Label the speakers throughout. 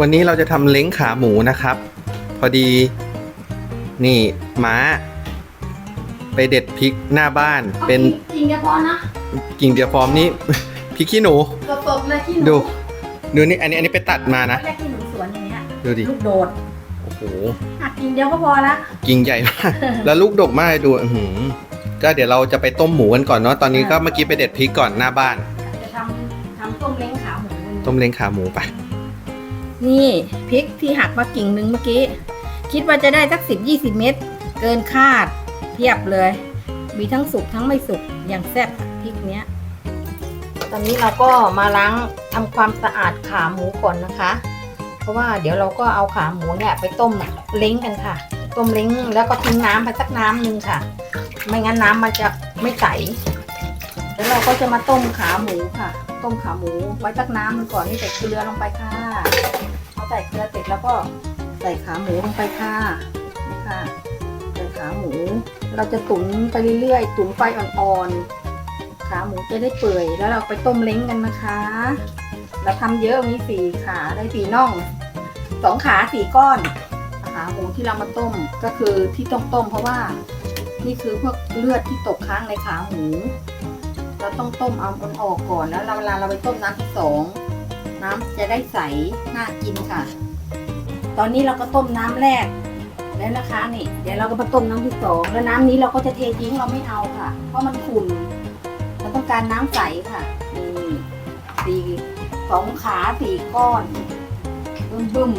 Speaker 1: วันนี้เราจะทำเล้งขาหมูนะครับ พอดีนี่ม้า ไปเด็ดพริกหน้าบ้าน เป็น
Speaker 2: จริงเฉพาะนะ
Speaker 1: กิ่งเดียวฟอร์มนี่ พริกขี้หนู
Speaker 2: สดๆเลยที่หนู
Speaker 1: ดูดูนี่อันนี้อันนี้ไปตัดมานะ
Speaker 2: แรกที่หนูสวนอย่างเงี้ย
Speaker 1: ดูดิ
Speaker 2: ลูกโดด
Speaker 1: โอ้โห
Speaker 2: หักกินเดียวก็พอละ
Speaker 1: กิ่งใหญ่มาก แล้วลูกดกมากดูอื้อหือก็เดี๋ยวเราจะไปต้มหมูกันก่อนเนาะตอนนี้ก็เมื่อกี้ไปเด็ดพริกก่อนหน้าบ้าน
Speaker 2: จะทำทำต้มเล้งขาหมู
Speaker 1: ต้มเล้งขาหมูไป
Speaker 2: นี่พริกที่หักมากิ่งหนึ่งเมื่อกี้ คิดว่าจะได้สักสิบยี่สิบเม็ดเกินคาดเทียบเลย มีทั้งสุกทั้งไม่สุกอย่างแซ่บพริกเนี้ย ตอนนี้เราก็มาล้างทำความสะอาดขาหมูก่อนนะคะ เพราะว่าเดี๋ยวเราก็เอาขาหมูเนี่ยไปต้มเล้งกันค่ะ ต้มเล้งแล้วก็ทิ้งน้ำไปสักน้ำหนึ่งค่ะ ไม่งั้นน้ำมันจะไม่ใสแล้วเราก็จะมาต้มขาหมูค่ะ ต้มขาหมูไว้สักน้ำหนึงก่อนนี่ใส่เกลือลงไปค่ะ อใส่เกลือเสร็จแล้วก็ใส่ขาหมูลงไปค่ะนี่ค่ะใส่ขาหมู เราจะตุ๋นไปเรื่อยๆ ตุ๋นไฟอ่อนๆ ขาหมูจะได้เปื่อย แล้วเราไปต้มเล้งกันนะคะ เราทำเยอะมีสี่ขาได้สี่น่องสองขาสี่ก้อนขาหมูที่เรามาต้มก็คือที่ต้องต้มเพราะว่านี่คือพวกเลือดที่ตกค้างในขาหมู เราต้องต้มเอามันออกก่อนแล้วเราเวลาเราไปต้มน้ำที่สอง น้ำจะได้ใสน่ากินค่ะ ตอนนี้เราก็ต้มน้ำแรกแล้วนะคะนี่เดี๋ยวเราก็มาต้มน้ำที่สองแล้วน้ำนี้เราก็จะเททิ้งเราไม่เอาค่ะ เพราะมันขุ่นเราต้องการน้ำใสค่ะนี่สี่สองขาสี่ก้อนบึ้มบึ้ม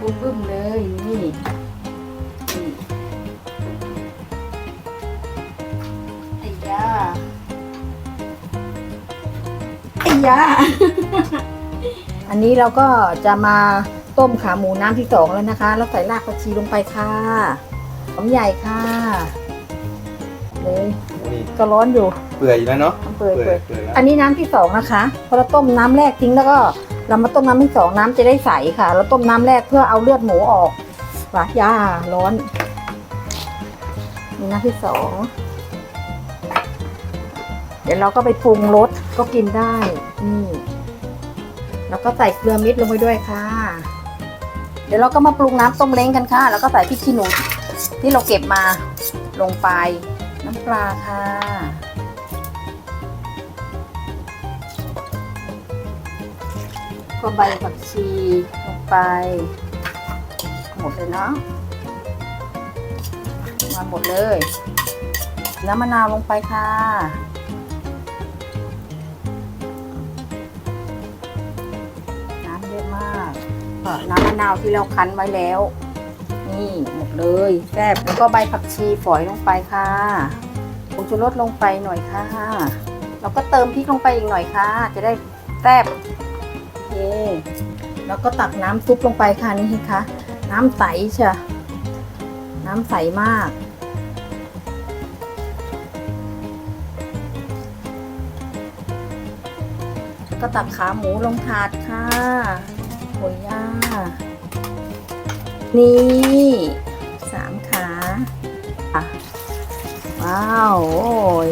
Speaker 2: บึ้มบึ้มเลยนี่นี่ ไอ้ยาอันนี้เราก็จะมาต้มขาหมูน้ำที่สองแล้วนะคะ แล้วใส่รากผักชีลงไปค่ะหอมใหญ่ค่ะ เลย
Speaker 1: นี่
Speaker 2: ก็ร้อนอยู่
Speaker 1: เปื่อยอยู่แล้วเนาะ
Speaker 2: เปื่อยเปื่อย
Speaker 1: เปื่อยแล้ว
Speaker 2: อันนี้น้ำที่สองนะคะ พอเราต้มน้ำแรกทิ้งแล้วก็ เรามาต้มน้ำที่สองน้ำจะได้ใสค่ะ เราต้มน้ำแรกเพื่อเอาเลือดหมูออกว่ะย่าร้อนนี่น้ำที่สอง เดี๋ยวเราก็ไปปรุงรส ก็กินได้นี่แล้วก็ใส่เกลือเม็ดลงไปด้วยค่ะ เดี๋ยวเราก็มาปรุงน้ำต้มเล้งกันค่ะ แล้วก็ใส่พริกขี้หนูที่เราเก็บมาลงไปน้ำปลาค่ะ ก็ใบผักชีลงไป หมดเลยเนาะมาหมดเลย น้ำมะนาวลงไปค่ะ น้ำมะนาวที่เราคั้นไว้แล้ว นี่หมดเลยแซ่บแล้วก็ใบผักชีฝอยลงไปค่ะผงชูรสลงไปหน่อยค่ะ แล้วก็เติมพริกลงไปอีกหน่อยค่ะ จะได้แซ่บเคแล้วก็ตักน้ำซุปลงไปค่ะนี่คะน้ำใสเชียน้ำใสมากก็ตักขาหมูลงถาดค่ะ โอ้ยย่า นี่สามขาอะว้าว โอ้ย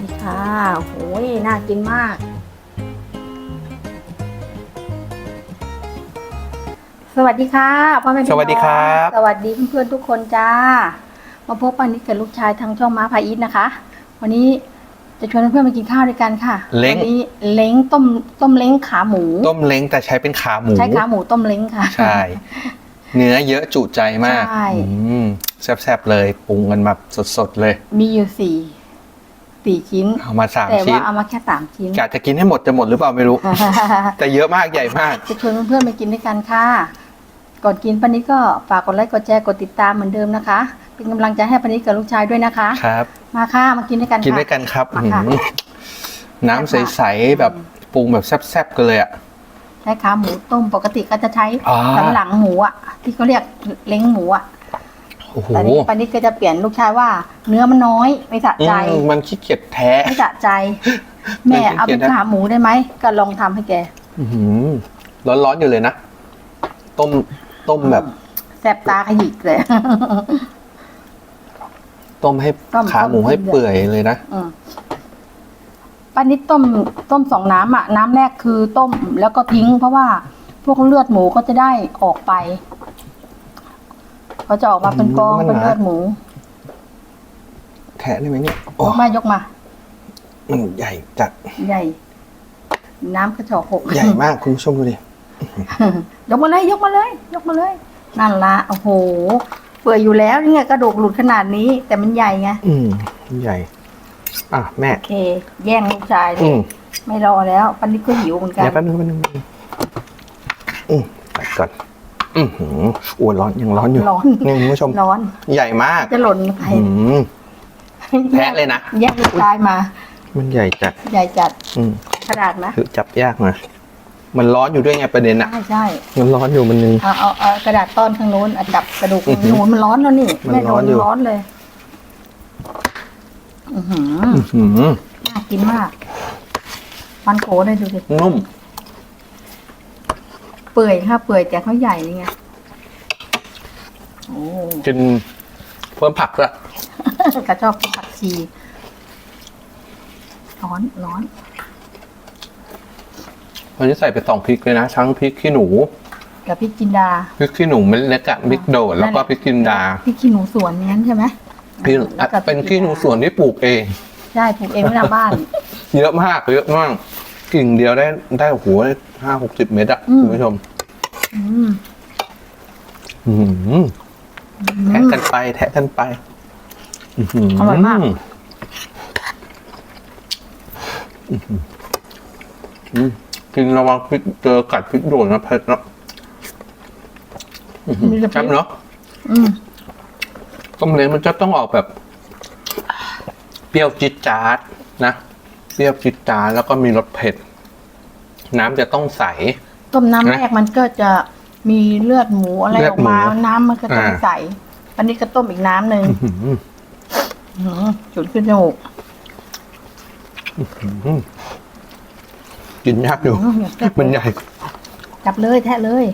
Speaker 2: นี่ค่ะโอ้ยน่ากินมาก สวัสดีค่ะพ่อแม่พี่
Speaker 1: สวัสดีครับ
Speaker 2: น้องสวัสดีเพื่อนๆทุกคนจ้า มาพบปันนี้กับลูกชายทางช่องม้าพาอิทนะคะ วันนี้ จะชวนเพื่อนๆมากินข้าวด้วยกันค่ะ
Speaker 1: เล้ง
Speaker 2: วันนี้เล้งต้มต้มเล้งขาหมู
Speaker 1: ต้มเล้งแต่ใช้เป็นขาหมู
Speaker 2: ใช้ขาหมูต้มเล้งค่ะ
Speaker 1: ใช่ เนื้อเยอะจุใจมาก
Speaker 2: ใช่
Speaker 1: อืมแซ่บๆเลยปรุงกันแบบสดๆเลย
Speaker 2: มีอยู่สี่สี่ชิ้น
Speaker 1: เอามาสาม
Speaker 2: แต่
Speaker 1: ชิ้
Speaker 2: ว่านเอามาแค่สามชิ้น
Speaker 1: กะจะกินให้หมดจะหมดหรือเปล่าไม่รู้ แต่เยอะมากใหญ่มาก
Speaker 2: จะชวนเพื่อนๆไปกินด้วยกันค่ะ ก่อนกินปันนี้ก็ฝากกดไลค์กดแชร์กดติดตามเหมือนเดิมนะคะ เป็นกำลังใจให้ปันนี้กับลูกชายด้วยนะคะ
Speaker 1: ครับ
Speaker 2: มาค่ะมากินด้วยกัน
Speaker 1: กิน
Speaker 2: ค่ะ
Speaker 1: ด้วยกันครับ
Speaker 2: มาค่ะ
Speaker 1: อื้อหือน้ำใสๆแบบปรุงแบบแซ่บๆกันเลยอะ
Speaker 2: ใช้ขาหมูต้มปกติก็จะใช้
Speaker 1: อ่า
Speaker 2: สันหลังหมูอะที่เขาเรียกเล้งหมูอะ
Speaker 1: โอ้โห
Speaker 2: แต่นี้ปันนี้ก็จะเปลี่ยนลูกชายว่า เนื้อมันน้อยไม่สะใจ
Speaker 1: อืมมันขี้เกียจแท้
Speaker 2: ไม่สะใจ แม่เอาเป็นขาหมูได้ไหมก็ลองทำให้แก
Speaker 1: อื้อหือร้อนๆอยู่เลยนะ ต้มต้มแบบ
Speaker 2: แสบตาขยิกเลย
Speaker 1: ต้มให้
Speaker 2: ต้ม
Speaker 1: ขาหมู
Speaker 2: ต้ม
Speaker 1: ให้
Speaker 2: เดือด
Speaker 1: เปื่อยเลยนะ
Speaker 2: อืมป้านิดต้มต้มสองน้ำอะ น้ำแรกคือต้มแล้วก็ทิ้ง เพราะว่าพวกเลือดหมูก็จะได้ออกไปก็จะออกมาเป็นกอง
Speaker 1: มันหนา
Speaker 2: เป็นเลือดหมู
Speaker 1: แทะได้ไหมเนี่ย
Speaker 2: ย
Speaker 1: โอ้
Speaker 2: กมายกมา
Speaker 1: มันใหญ่จัด
Speaker 2: ใหญ่ น้ำกระจอกหก
Speaker 1: ใหญ่มากคุณผู้ชมดูดิ
Speaker 2: ยกมาเลยยกมาเลย ยกมาเลย นั่นละโอ้โห เปื่อยอยู่แล้วนี่ไงกระดูกหลุดขนาดนี้ แต่มันใหญ่ไง
Speaker 1: อืมใหญ่ อะแม่
Speaker 2: โอเค แย่งลูกชายเล
Speaker 1: อื
Speaker 2: ย
Speaker 1: ม
Speaker 2: ไม่รอแล้วปันนี้ก็หิวเหมือนกัน
Speaker 1: เดี๋ยวแป๊บนึงแป๊บนึงอืมตัดก่อนอือหืออ้วนร้อนยังร้อนอยู่
Speaker 2: ร้อน
Speaker 1: นี่คุณผู้ชม
Speaker 2: ร้อน
Speaker 1: ใหญ่มาก
Speaker 2: จะหล่นไป
Speaker 1: อืมแพะเลยนะ
Speaker 2: แย่งลูกชายมา
Speaker 1: มันใหญ่จัด
Speaker 2: ใหญ่จัด
Speaker 1: อืม
Speaker 2: ขนาดนะ
Speaker 1: คือจับยากหน่อย มันร้อนอยู่ด้วยไงประเด็นอะ
Speaker 2: ใช่ใช่
Speaker 1: มันร้อนอยู่มันนึง
Speaker 2: เอาเอาเอากระดาษต้อนข้างโน้นเอาจับกระดูก
Speaker 1: อื้อหือ
Speaker 2: โน้นมันร้อนแล้วนี่
Speaker 1: มัน
Speaker 2: แม่โด
Speaker 1: ร้อน
Speaker 2: น
Speaker 1: อยู่
Speaker 2: ร้อนเลยอือหือ
Speaker 1: อื้อหือ
Speaker 2: น่ากินมากฟันโขเลยดูสิ
Speaker 1: นุ่ม
Speaker 2: เปื่อยค่ะเปื่อยแต่เขาใหญ่เลยไงโอ้
Speaker 1: กินเพิ่มผักละ
Speaker 2: กระชอบกินผักชีร้อนร้อน
Speaker 1: วันนี้ใส่ไปสองพริกเลยนะทั้งพริกขี้หนู
Speaker 2: กับพริกจินดา
Speaker 1: พริกขี้หนูเม็ดเล็กอะพริกโดดแล้วก็พริกจินดา
Speaker 2: พริกขี้หนูสวนนั้นใช่ไหม
Speaker 1: พี่
Speaker 2: แล้วก็
Speaker 1: เป็นขี้หนูสวนที่ปลูกเอง
Speaker 2: ใช่ปลูกเองไม่ทำบ้าน
Speaker 1: เยอะมากเยอะมากกิ่งเดียวได้ได้โอ้โหห้าหกสิบเมตรอะ
Speaker 2: อืม
Speaker 1: คุณผู้ชม
Speaker 2: อืม
Speaker 1: อื้อหือแทะกันไป แทะกันไปอื้อหื
Speaker 2: อร่อยมาก
Speaker 1: อื้อหืออืม กินระวังพริกเจอกัดพริกโดดนะเผ็ดเนาะอื้อหือ
Speaker 2: มีแต่พริก
Speaker 1: แซ่บเนาะ
Speaker 2: อืม
Speaker 1: ต้มเล้งมันจะต้องออกแบบ เปรี้ยวจิดจาดนะเปรี้ยวจิดจาดแล้วก็มีรสเผ็ด น้ำจะต้องใส
Speaker 2: ต้มน้ำ
Speaker 1: นะ
Speaker 2: แรกมันก็จะมีเลือดหมูอะไร
Speaker 1: เลือ
Speaker 2: อ
Speaker 1: ด
Speaker 2: อกมา
Speaker 1: หมู
Speaker 2: น้ำมันก็จะ
Speaker 1: อ่า
Speaker 2: ใส อันนี้ก็ต้มอีกน้ำหนึ่ง
Speaker 1: อื้อหือ
Speaker 2: อื้อหือจุดขึ้นจมูก
Speaker 1: อืม กินยากอยู่
Speaker 2: อื้ออยากแซ่บ
Speaker 1: มันใหญ่
Speaker 2: จับเลยแทะเลย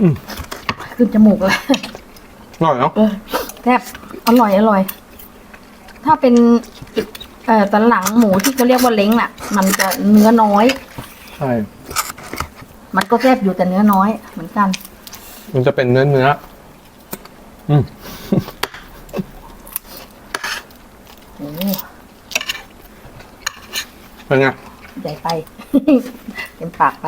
Speaker 1: อืม
Speaker 2: ขึ้นจมูกเลย
Speaker 1: อร่อยเนาะ
Speaker 2: เออแซ่บอร่อยอร่อย ถ้าเป็น เอ่อตันหลังหมูที่เขาเรียกว่าเล้งน่ะ มันจะเนื้อน้อย
Speaker 1: ใช่
Speaker 2: มันก็แซ่บอยู่แต่เนื้อน้อย เหมือนกัน
Speaker 1: มันจะเป็นเนื้อเนื้ออืม
Speaker 2: โอ้
Speaker 1: เป็นไง
Speaker 2: ใหญ่ไป เต็มปากไป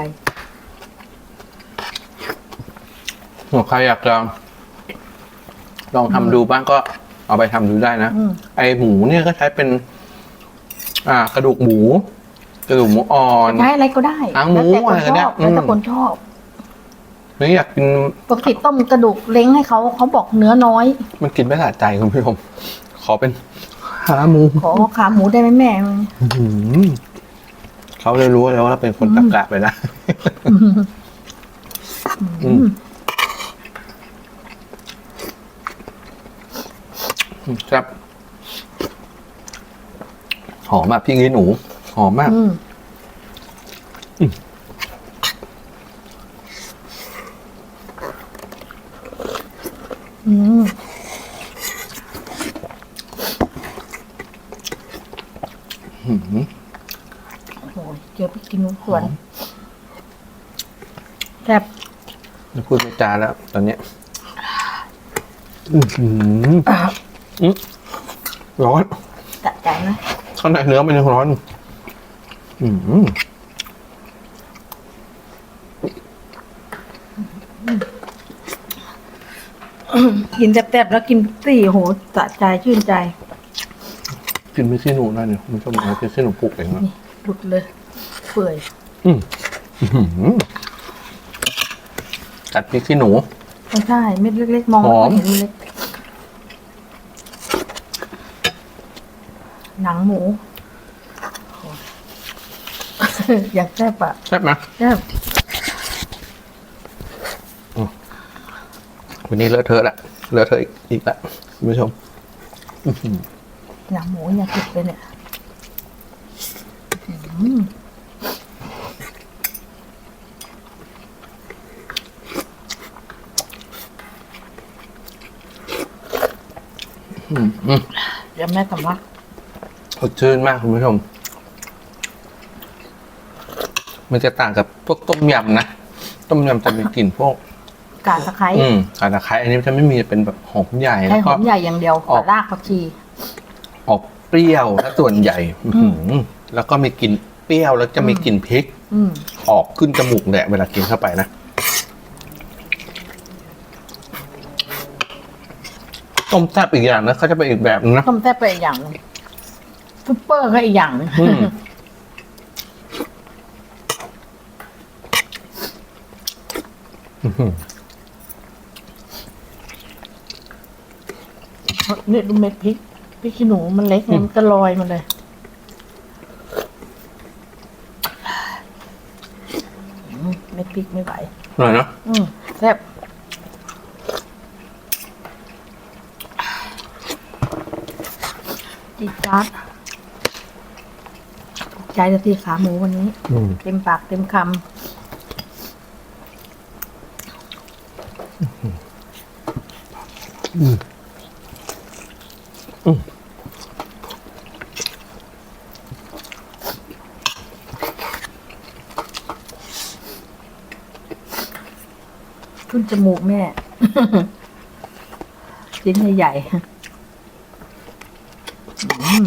Speaker 1: หากใครอยากจะลองทำดูบ้างก็เอาไปทำดูได้นะ
Speaker 2: อืม
Speaker 1: ไอหมูเนี่ยก็ใช้เป็น อ่ากระดูกหมู กระดูกหมูอ่อน
Speaker 2: ใช้อะไรก็ได้
Speaker 1: หางหมู
Speaker 2: แล้วแต่คน
Speaker 1: อะไรก็
Speaker 2: ช
Speaker 1: ได้
Speaker 2: อบแล้วแต่
Speaker 1: อืม
Speaker 2: คนชอบ
Speaker 1: นี่อยากกิน
Speaker 2: ปกติต้มกระดูกเล้งให้เขาเขาบอกเนื้อน้อย
Speaker 1: มันกินไม่สะใจคุณผู้ชมขอเป็นขาหมู
Speaker 2: ขอขาหมูได้ไหมแม่
Speaker 1: อื้อหือ เขาเลยรู้แล้วว่าเราเป็นคนตะกะไปนะ อืมครับ หอมแบบพี่งี้หนู หอมมาก
Speaker 2: อืม
Speaker 1: อืม
Speaker 2: อืม
Speaker 1: อื้อหือ
Speaker 2: โอ้โหเจอพี่กินนุ้ สวนแซ่บ
Speaker 1: จะพูดไม่จาแล้ว ตอนเนี้ยอื้อหือ
Speaker 2: อะ
Speaker 1: อื้อร้อน
Speaker 2: จัดใจนะ
Speaker 1: ข้างในเนื้อมันยังร้อนอยู่อื้อหือ
Speaker 2: กินแซ่บๆแล้วกินสี่โหสะใจชื่นใจ
Speaker 1: กินไม่ซี่หนูได้เนี่ยคุณผู้ชมเอาเป็นซี่หนูปลูกเองนะ
Speaker 2: นี่หลุดเลย เปื่อย
Speaker 1: อืมอื้อหือกัดพริกขี้หนู
Speaker 2: ไม่ใช่เม็ดเล็กๆ มอง
Speaker 1: หอม
Speaker 2: ไม่เห็นเล็ก หนังหมูโอ้ย อยากแซ่บอะ
Speaker 1: ใช่บไหม
Speaker 2: แซ่บ
Speaker 1: วันนี้เลอะเทอะละเลอะเทอะอีกอีกละคุณผู้ชม
Speaker 2: หนังหมูอยากเก็บเลยเนี่ย อืม
Speaker 1: อืมอืม
Speaker 2: เดี๋ยวแม่ทำว่า
Speaker 1: สดชื่นมากคุณผู้ชม มันจะต่างกับพวกต้มยำนะ ต้มยำจะมีกลิ่นพวก
Speaker 2: กาดตะไคร้
Speaker 1: อืมกระตะไคร้อันนี้จะไม่มีเป็นแบบหอมใหญ่
Speaker 2: ใช้
Speaker 1: แล้ว
Speaker 2: ห
Speaker 1: ก็
Speaker 2: อมใหญ่อย่างเดียว
Speaker 1: ออก
Speaker 2: รากผักชี
Speaker 1: ออกเปรี้ยวและส่วนใหญ่
Speaker 2: อืม
Speaker 1: อื้อหือแล้วก็มีกลิ่นเปรี้ยวแล้วจะมีกลิ่นพริก
Speaker 2: อืม
Speaker 1: ออกขึ้นจมูกแหละเวลากินเข้าไปนะ ต้มแซ่บอีกอย่างนะเขาจะเป็นอีกแบบนึงนะ
Speaker 2: ต้มแซ่บไปอีกอย่างหนึงซุปเปอร์ก็อีกอย่างหนึง
Speaker 1: อืม อื้อหือ
Speaker 3: เนี่ยดูเม็ดพริกพริกขี้หนูมันเล็กไงมันก็ลอยมาเลย
Speaker 2: อืมเม็ดพริกไม่ไหว
Speaker 1: อร่อยเนอะ
Speaker 2: อืมแซ่บ จีดจัดใจจะตีขาหมูวันนี้
Speaker 1: อืม
Speaker 2: เต็มปากเต็มคำขึ้นจมูกแม่ ชิ้นใหญ่ๆ อืม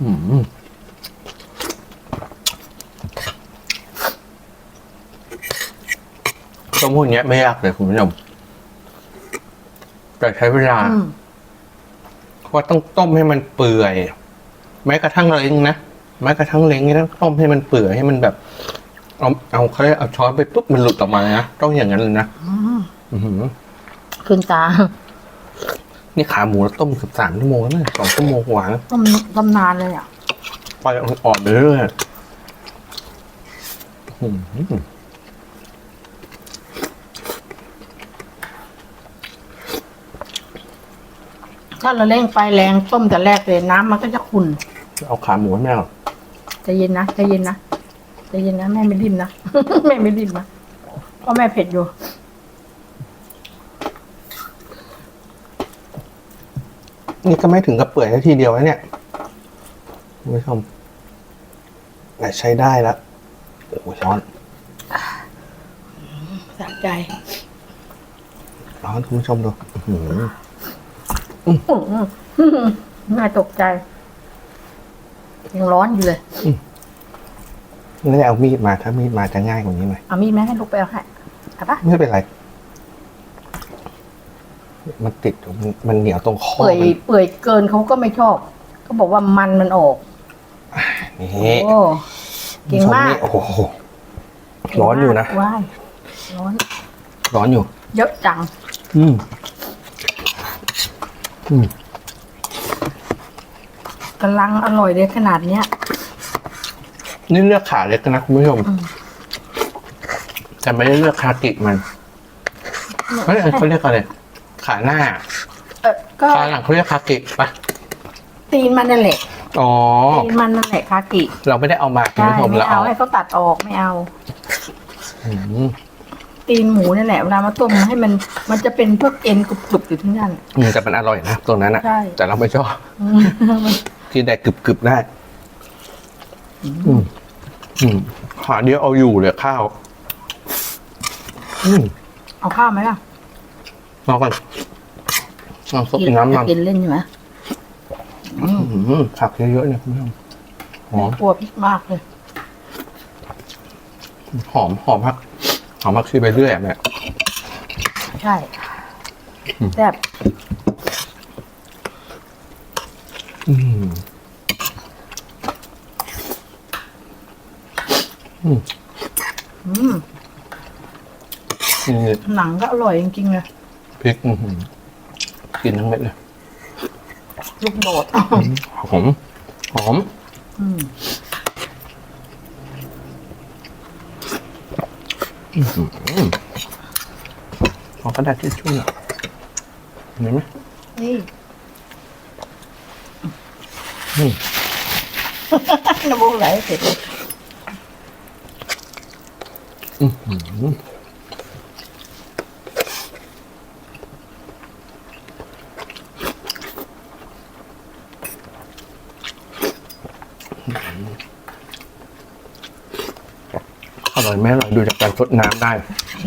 Speaker 1: อืมต้มพวกเนี้ยไม่ยากเลยคุณผู้ชมแต่ใช้เวลา
Speaker 2: อืม
Speaker 1: เพราะว่าต้องต้มให้มันเปื่อย แม้กระทั่งเล้งนะแม้กระทั่งเล้งนี่ต้องต้มให้มันเปื่อยให้มันแบบ เอาเอาเขาเรียกเอาช้อนไปปุ๊บมันหลุดออกมานะต้องอย่างนั้นเลยนะ
Speaker 2: อืม
Speaker 1: อื้อหือ
Speaker 2: ขึ้นตา
Speaker 1: นี่ขาหมูเราต้มเกือบสามชั่วโมงแล้วนะสองชั่วโมงกว่านะ
Speaker 2: ต้มต้มนานเลยอะ
Speaker 1: ไฟอ่อนๆไปเรื่อยๆอื้อหือ
Speaker 2: ถ้าเราเร่งไฟแรงต้มแต่แรกเลยน้ำมันก็จะขุ่น
Speaker 1: เอาขาหมูให้แม่ก่อน
Speaker 2: ใจเย็นนะใจเย็นนะใจเย็นนะแม่ไม่ดิ้นนะ แม่ไม่ดิ้นนะเพราะแม่เผ็ดอยู่
Speaker 1: นี่ก็ไม่ถึงกับเปื่อยแค่ทีเดียวนะเนี่ยคุณผู้ชมแต่ใช้ได้แล้วโอ้โหช้อน
Speaker 2: สะใจ
Speaker 1: ร้อนคุณผู้ชมดูอื้อหือ
Speaker 2: อื้อหือแม่ตกใจ ยังร้อนอยู่เลย
Speaker 1: ไม่ได้เอามีดมา ถ้ามีดมาจะง่ายกว่านี้หน่อย
Speaker 2: เอามีดแม่ให้ลูกไปเอาให้เอาปะ
Speaker 1: ไม่เป็นไร มันติดอยู่มันมันเหนียวตรงคอ
Speaker 2: เปื่อย
Speaker 1: มัน
Speaker 2: เปื่อยเกินเขาก็ไม่ชอบเขาบอกว่ามันมันออก
Speaker 1: นี่
Speaker 2: โอ้เก่งมาก
Speaker 1: คุณผู้ชนี่โอ้โหร้อนอยู่นะ
Speaker 2: ว้ายร้อน
Speaker 1: ร้อนอยู่
Speaker 2: เยอะจัง
Speaker 1: อืมอืม
Speaker 2: กำลังอร่อยเลยขนาดเนี้ย
Speaker 1: นี่เลือกขาเล็กนะคุณผู้ชม
Speaker 2: อืม
Speaker 1: แต่ไม่ได้เลือกคากิมันเฮ้ยเขาเรียกอะไร ขาหน้า
Speaker 2: เออก็
Speaker 1: ขาหลังเขาเรียกคากิปะ
Speaker 2: ตีนมันนั่นแหละ
Speaker 1: อ๋อ
Speaker 2: ตีนมันนั่นแหละคากิ
Speaker 1: เราไม่ได้เอามาคุณ
Speaker 2: ใช่
Speaker 1: ผู้ชม
Speaker 2: ไม่
Speaker 1: เรา
Speaker 2: เอา
Speaker 1: เอา
Speaker 2: ให้เขาตัดออกไม่เอา
Speaker 1: อืม
Speaker 2: ตีนหมูนั่นแหละเวลามาต้มให้มันมันจะเป็นพวกเอ็นกรุบๆอยู่ที่นั่น
Speaker 1: อืมแต่มันอร่อยนะตรงนั้นอะ
Speaker 2: ใช่
Speaker 1: แต่เราไม่ชอบ
Speaker 2: อืมมัน
Speaker 1: กินได้กรึบๆได้อืมอืมขาเดียวเอาอยู่เลยข้าว อืม
Speaker 2: เอาข้าวไหมล่ะ
Speaker 1: ลองก่อนลองซด
Speaker 2: กิน
Speaker 1: น้ำมัน
Speaker 2: กินเล่นใช่ไหมอืม
Speaker 1: อืมผักเยอะๆเนี่ยคุณผู้ชมหอม
Speaker 2: กลัวพริกมากเลย
Speaker 1: หอมหอมผักหอมผักชีไปเรื่อยอะแม่
Speaker 2: ใช่
Speaker 1: อืม
Speaker 2: แซ่บ
Speaker 1: อืม
Speaker 2: อืม
Speaker 1: นี่
Speaker 2: หนังก็อร่อยจริงๆเลย
Speaker 1: พริกอื้อหือกินทั้งเม็ดเลย
Speaker 2: ลูกโดด
Speaker 1: หอมหอม
Speaker 2: อืม
Speaker 1: ขอกระดาษทิชชู่หน่อยเห็นไหม
Speaker 2: นี่
Speaker 1: อืม
Speaker 2: น้ำมูกไหลเผ็ดเลย
Speaker 1: อื้อหือ ร่อยไหมอร่อยดูจากการทดน้ำได้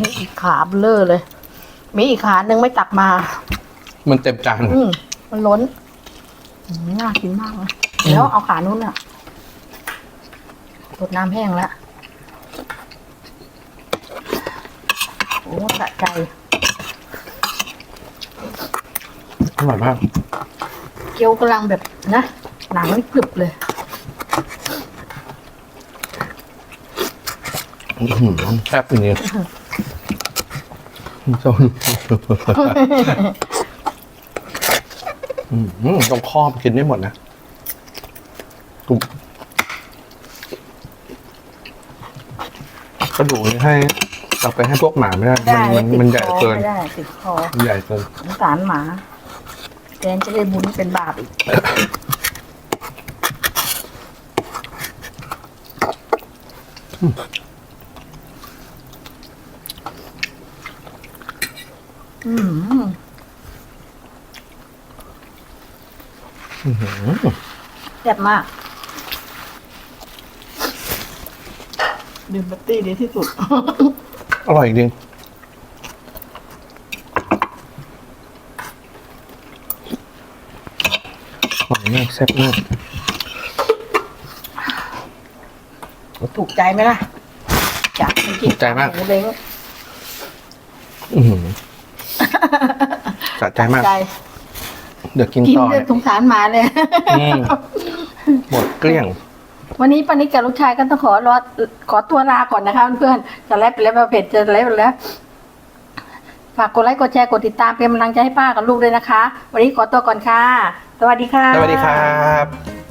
Speaker 2: นี่อีกขาเบลอเลย มีอีกขาหนึ่งไม่ตักมา
Speaker 1: มันเต็มจาน
Speaker 2: อืมมันล้นอืมน่ากินมากเลยแล้วเอาขานู้นอะรดน้ำแห้งแล้วโอ้สะใจ
Speaker 1: อร่อยมาก
Speaker 2: เกี๊ยวกำลังแบบนะ หนังกรึบเลย
Speaker 1: อื้อหือ แซ่บจริงๆโซนอื้อหือต้องครอบกินได้หมดนะตุ่มกระดูกนี่ให้เอาไปให้พวกหมาไม่ได้
Speaker 2: ได้
Speaker 1: มันมันมันใหญ่เกิน
Speaker 2: ไม่ได้ติดคอ
Speaker 1: มันใหญ่เกิน
Speaker 2: สงสารหมาแทนจะได้บุญเป็นบาปอีก อืม
Speaker 1: อื้อหือ
Speaker 2: แซ่บมาก ดื่มบัตตี้ดีที่สุด
Speaker 1: อร่อยจริงอร่อยมากแซ่บมาก
Speaker 2: ถูกใจไหมล่ะจากเมื่อ
Speaker 1: ถูกใจมาก
Speaker 2: หเล้ง
Speaker 1: อื้อหือสะใจมาก
Speaker 2: ใจ
Speaker 1: เดี๋ยวกิน
Speaker 2: กิน
Speaker 1: ต่อ
Speaker 2: เลยสงสารหมาเลย
Speaker 1: อืมหมดเกลี้ยง
Speaker 2: วันนี้ปานิกกับลูกชายก็ต้องขอรอขอตัวลาก่อนนะคะเพื่อนๆจะไลฟ์ไปแล้วมาเพจจะไลฟ์ไปแล้ว ฝากกดไลค์กดแชร์กดติดตามเป็นกำลังใจให้ป้ากับลูกด้วยนะคะ วันนี้ขอตัวก่อนค่ะ สวัสดีค่ะ
Speaker 1: สวัสดีครับ